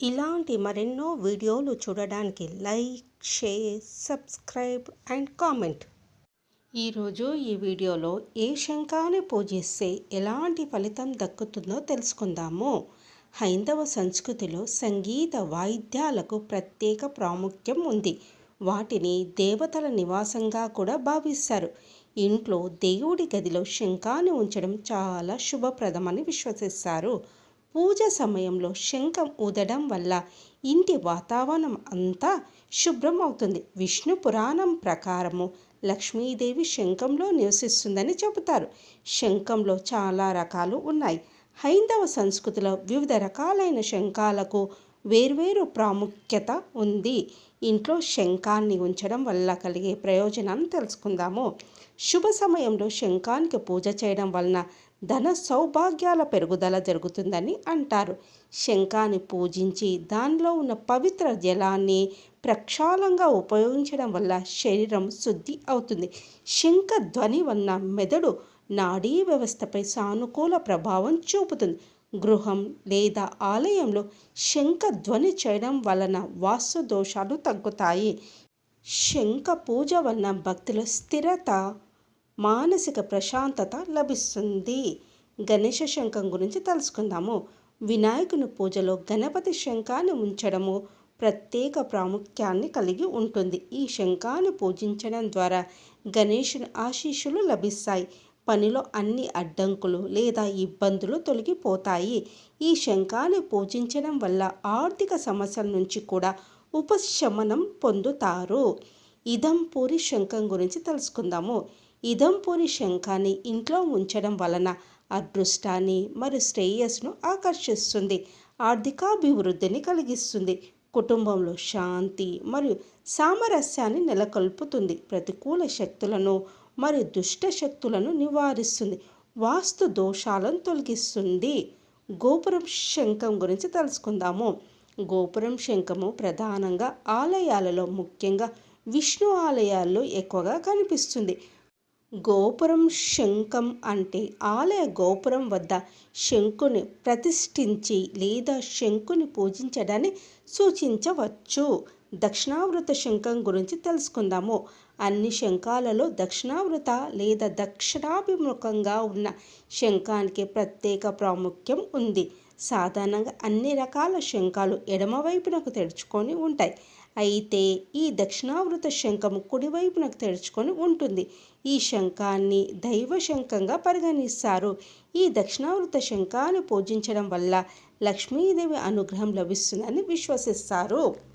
ఇలాంటి మరెన్నో వీడియోలు చూడడానికి like share subscribe and comment. ఈరోజు ఈ వీడియోలో ఏ శంఖాన్ని పూజిస్తే ఎలాంటి ఫలితం దక్కుతుందో తెలుసుకుందాము. హైందవ సంస్కృతిలో సంగీత వాయిద్యాలకు ప్రత్యేక ప్రాముఖ్యం ఉంది. వాటిని దేవతల నివాసంగా కూడా భావిస్తారు. ఇంట్లో దేవుడి గదిలో శంఖాన్ని ఉంచడం చాలా శుభప్రదమని విశ్వసిస్తారు. పూజ సమయంలో శంఖం ఊదడం వల్ల ఇంటి వాతావరణం అంతా శుభ్రం అవుతుంది విష్ణు పురాణం ప్రకారము లక్ష్మీదేవి శంఖంలో నివసిస్తుందని చెబుతారు. శంఖంలో చాలా రకాలు ఉన్నాయి. హైందవ సంస్కృతిలో వివిధ రకాలైన శంఖాలకు వేర్వేరు ప్రాముఖ్యత ఉంది. ఇంట్లో శంఖాన్ని ఉంచడం వల్ల కలిగే ప్రయోజనాన్ని తెలుసుకుందాము. శుభ సమయంలో శంఖానికి పూజ చేయడం వలన ధన సౌభాగ్యాల పెరుగుదల జరుగుతుందని అంటారు. శంఖాన్ని పూజించి దానిలో ఉన్న పవిత్ర జలాన్ని ప్రక్షాళంగా ఉపయోగించడం వల్ల శరీరం శుద్ధి అవుతుంది. శంఖ ధ్వని వలన మెదడు నాడీ వ్యవస్థపై సానుకూల ప్రభావం చూపుతుంది. గృహం లేదా ఆలయంలో శంఖ ధ్వని చేయడం వలన వాస్తు దోషాలు తగ్గుతాయి. శంఖ పూజ వలన భక్తిలో స్థిరత మానసిక ప్రశాంతత లభిస్తుంది. గణేష శంఖం గురించి తెలుసుకుందాము. వినాయకుని పూజలో గణపతి శంఖాన్ని ఉంచడము ప్రత్యేక ప్రాముఖ్యాన్ని కలిగి ఉంటుంది. ఈ శంఖాన్ని పూజించడం ద్వారా గణేషుని ఆశీస్సులు లభిస్తాయి. పనిలో అన్ని అడ్డంకులు లేదా ఇబ్బందులు తొలగిపోతాయి. ఈ శంఖాన్ని పూజించడం వల్ల ఆర్థిక సమస్యల నుంచి కూడా ఉపశమనం పొందుతారు. ఇదంపూరి శంఖం గురించి తెలుసుకుందాము. ఇదంపూరి శంఖాన్ని ఇంట్లో ఉంచడం వలన అదృష్టాన్ని మరియు శ్రేయస్సును ఆకర్షిస్తుంది ఆర్థికాభివృద్ధిని కలిగిస్తుంది కుటుంబంలో శాంతి మరియు సామరస్యాన్ని నెలకొల్పుతుంది ప్రతికూల శక్తులను మరియు దుష్ట శక్తులను నివారిస్తుంది వాస్తు దోషాలను తొలగిస్తుంది. గోపురం శంఖం గురించి తెలుసుకుందాము. గోపురం శంఖము ప్రధానంగా ఆలయాలలో ముఖ్యంగా విష్ణు ఆలయాల్లో ఎక్కువగా కనిపిస్తుంది. గోపురం శంఖం అంటే ఆలయ గోపురం వద్ద శంకుని ప్రతిష్ఠించి లేదా శంకుని పూజించడాన్ని సూచించవచ్చు. దక్షిణావృత శంఖం గురించి తెలుసుకుందాము. అన్ని శంఖాలలో దక్షిణావృత లేదా దక్షిణాభిముఖంగా ఉన్న శంఖానికి ప్రత్యేక ప్రాముఖ్యం ఉంది. సాధారణంగా అన్ని రకాల శంఖాలు ఎడమవైపునకు తెరుచుకొని ఉంటాయి. అయితే ఈ దక్షిణావృత శంఖము కుడివైపునకు తెరుచుకొని ఉంటుంది. ఈ శంఖాన్ని దైవ శంఖంగా పరిగణిస్తారు. ఈ దక్షిణావృత శంఖాన్ని పూజించడం వల్ల లక్ష్మీదేవి అనుగ్రహం లభిస్తుందని విశ్వసిస్తారు.